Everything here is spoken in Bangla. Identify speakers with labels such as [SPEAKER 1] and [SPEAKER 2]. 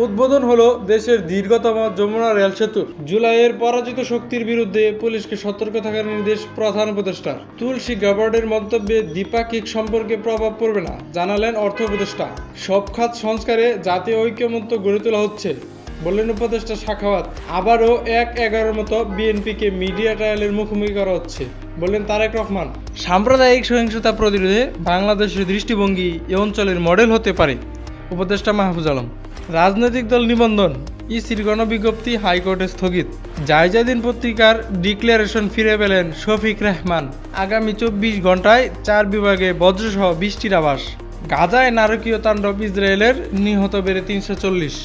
[SPEAKER 1] উদ্বোধন হলো দেশের দীর্ঘতম যমুনা রেল সেতু জুলাইয়ের পরাজিত শক্তির বিরুদ্ধে পুলিশকে সতর্ক থাকার নির্দেশ প্রধান উপদেষ্টা তুলসী গাবার্ডের মন্তব্যে দ্বিপাক্ষিক সম্পর্কে প্রভাব পড়বে না, জানালেন অর্থ উপদেষ্টা। সব খাত সংস্কারে জাতীয় ঐক্যমত্য গড়ে তোলা হচ্ছে, বললেন উপদেষ্টা শাখাওয়াত। আবারও এক এগারোর মতো বিএনপিকে মিডিয়া ট্রায়ালের মুখোমুখি করা হচ্ছে, বললেন তারেক রহমান। সাম্প্রদায়িক সহিংসতা প্রতিরোধে বাংলাদেশের দৃষ্টিভঙ্গি এ অঞ্চলের মডেল হতে পারে, উপদেষ্টা মাহফুজ আলম। রাজনৈতিক দল নিবন্ধন, ইসির গণবিজ্ঞপ্তি হাইকোর্টে স্থগিত। জায়জাদিন পত্রিকার ডিক্লারেশন ফিরে পেলেন শফিক রহমান। আগামী চব্বিশ ঘন্টায় চার বিভাগে বজ্রসহ বৃষ্টির আবাস গাজায় নারকীয় তাণ্ডব ইসরায়েলের নিহত বেড়ে তিনশো চল্লিশ।